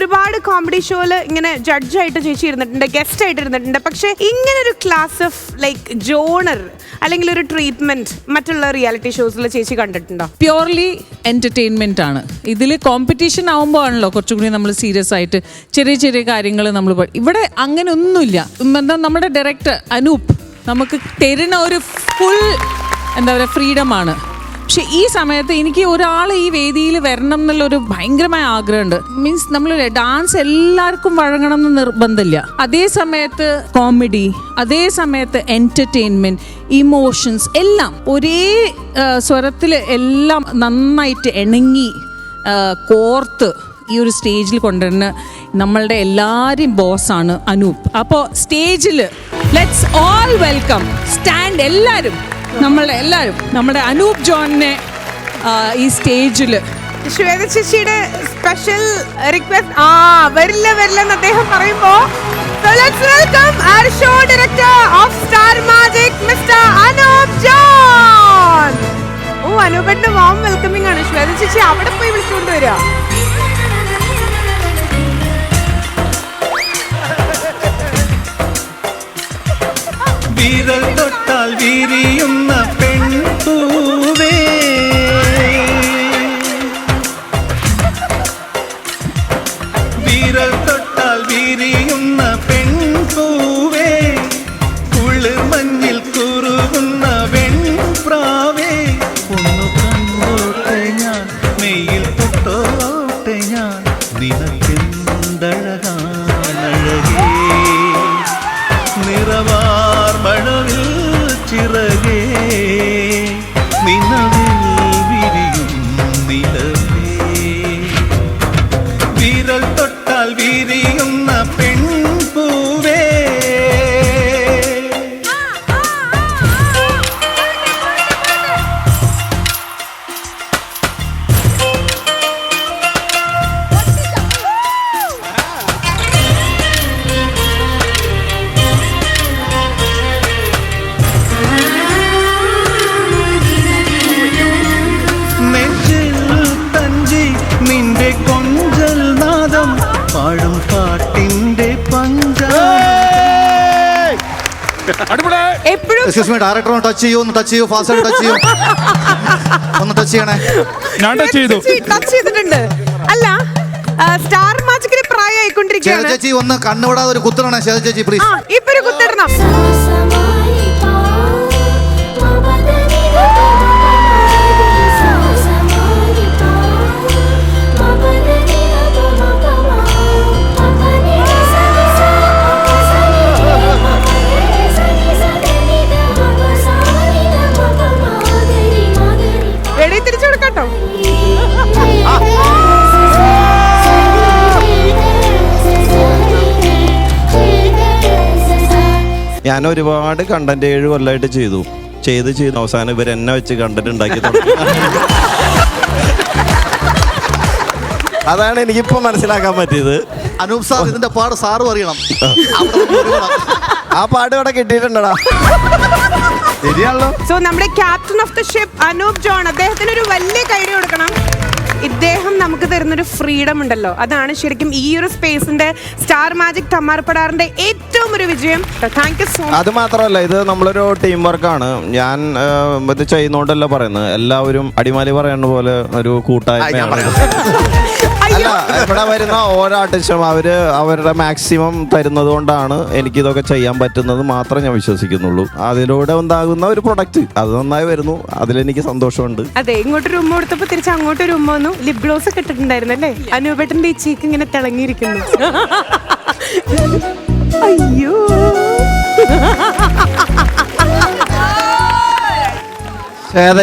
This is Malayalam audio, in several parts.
ഒരുപാട് കോമഡി ഷോയിൽ ഇങ്ങനെ ജഡ്ജായിട്ട് ചേച്ചി ഇരുന്നിട്ടുണ്ട് ഗസ്റ്റ് ആയിട്ട് ഇരുന്നിട്ടുണ്ട് പക്ഷെ ഇങ്ങനെ ഒരു ക്ലാസ് ഓഫ് ലൈക്ക് ജോണർ അല്ലെങ്കിൽ ഒരു ട്രീറ്റ്മെന്റ് മറ്റുള്ള റിയാലിറ്റി ഷോസിൽ ചേച്ചി കണ്ടിട്ടുണ്ടോ? പ്യൂർലി എന്റർടൈൻമെന്റ് ആണ്. ഇതിൽ കോമ്പറ്റീഷൻ ആവുമ്പോൾ ആണല്ലോ കുറച്ചും കൂടി നമ്മൾ സീരിയസ് ആയിട്ട് ചെറിയ ചെറിയ കാര്യങ്ങൾ നമ്മൾ ഇവിടെ അങ്ങനെ ഒന്നുമില്ല എന്താ നമ്മുടെ ഡയറക്ടർ അനൂപ് നമുക്ക് തരുന്ന ഒരു ഫുൾ എന്താ പറയുക ഫ്രീഡമാണ് പക്ഷെ ഈ സമയത്ത് എനിക്ക് ഒരാൾ ഈ വേദിയിൽ വരണം എന്നുള്ളൊരു ഭയങ്കരമായ ആഗ്രഹമുണ്ട്. മീൻസ് നമ്മൾ ഡാൻസ് എല്ലാവർക്കും വഴങ്ങണം എന്ന് നിർബന്ധമില്ല. അതേ സമയത്ത് കോമഡി അതേ സമയത്ത് എന്റർടൈൻമെന്റ് ഇമോഷൻസ് എല്ലാം ഒരേ സ്വരത്തിൽ എല്ലാം നന്നായിട്ട് ഇണങ്ങി കോർത്ത് ഈ ഒരു സ്റ്റേജിൽ കൊണ്ടുവരുന്ന നമ്മളുടെ എല്ലാവരെയും ബോസാണ് അനൂപ്. അപ്പോൾ സ്റ്റേജിൽ ലെറ്റ്സ് ഓൾ വെൽക്കം സ്റ്റാൻഡ് എല്ലാവരും. നമ്മളുടെ എല്ലാവരും നമ്മുടെ അനൂപ് ജോണിനെ ഈ സ്റ്റേജിൽ ശ്വേത ശശിയുടെ സ്പെഷ്യൽ റിക്വസ്റ്റ് ആ വരില്ല വരില്ല എന്ന് അദ്ദേഹം പറയുമ്പോ welcome our show director of Star Magic mister Anoop John ഓ അനൂപന്റെ വാം വെൽക്കമിംഗ് ആണ്. ശ്വേത ശശി അവിടെ പോയി വിളിച്ചുകൊണ്ട് വരിക. தொட்டால் வீரியும் എപ്പോഴും എക്സ്ക്യൂസ് മീ ഡയറക്ടർ ഒന്ന് ടച്ച് ചെയ്യൂ ഒന്ന് ടച്ച് ചെയ്യൂ ഫാസ്റ്റ് ആയിട്ട് ടച്ച് ചെയ്യൂ. ഒന്ന് ടച്ച് ചെയ്യണേ. ഞാൻ ടച്ച് ചെയ്തു. ടച്ച് ചെയ്തിട്ടുണ്ട്. അല്ല സ്റ്റാർ മാജിക്കിന് പ്രായമായിക്കൊണ്ടിരിക്കുകയാണ്. ചേച്ചി ഒന്ന് കണ്ണുവിടാതെ ഒരു കുത്തണേ ചേച്ചി ആ പ്ലീസ് ഇപ്പൊ ഒരു കുത്തിടണം. ഞാൻ ഒരുപാട് കണ്ടന്റ് ഏഴ് കൊല്ലമായിട്ട് ചെയ്തു. ചെയ്ത് ചെയ്ത് അവസാനം ഇവർ എന്നെ വെച്ച് കണ്ടന്റ് ഉണ്ടാക്കി തുടങ്ങി. അതാണ് എനിക്കിപ്പോ മനസ്സിലാക്കാൻ പറ്റിയത്. അനൂപ് സാർ ഇതിന്റെ പാട് സാറും അറിയണം. ആ. പാട്. ഇവിടെ കിട്ടിയിട്ടുണ്ടടാ. ശരിയാണല്ലോ. സോ നമ്മുടെ captain of the ship Anoop John അദ്ദേഹത്തിന് ഒരു വലിയ കൈഡി കൊടുക്കണം. ഇദ്ദേഹം നമുക്ക് തരുന്നൊരു ഫ്രീഡം ഉണ്ടല്ലോ. അതാണ് ശരിക്കും ഈ ഒരു സ്പേസിന്റെ സ്റ്റാർ മാജിക് തമ്മാർപ്പടാറിന്റെ ഏറ്റവും ഒരു വിജയം. താങ്ക് യു സോ മച്ച് അത് മാത്രമല്ല ഇത് നമ്മളൊരു ടീം വർക്കാണ് ഞാൻ ഇത് ചെയ്യുന്നോണ്ടല്ല പറയുന്നത്. എല്ലാവരും അടിമാലി പറയുന്ന പോലെ ഒരു കൂട്ടായ്മയാണ്. അല്ല ഇവിടെ വരുന്ന ഓരോ ആർട്ടിസ്റ്റും അവർ അവരുടെ മാക്സിമം തരുന്നത് കൊണ്ടാണ് എനിക്കിതൊക്കെ ചെയ്യാൻ പറ്റുന്നത് മാത്രം ഞാൻ വിശ്വസിക്കുന്നുള്ളൂ. അതിലൂടെ ഉണ്ടാകുന്ന ഒരു പ്രൊഡക്റ്റ് അത് നന്നായി വരുന്നു. അതിലെനിക്ക് സന്തോഷമുണ്ട്. അതെ ഇങ്ങോട്ടൊരു ഉമ്മ കൊടുത്തപ്പോ തിരിച്ച് അങ്ങോട്ടൊരു ഉമ്മ വന്നു. ലിപ് ഗ്ലോസ് ഒക്കെ ഇട്ടിട്ടുണ്ടായിരുന്നു അല്ലേ അനൂപേട്ടന്റെ ഈ ചീക്ക് ഇങ്ങനെ തിളങ്ങിയിരിക്കുന്നു. അയ്യോ.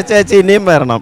ചേച്ചി ഇനിയും വരണം.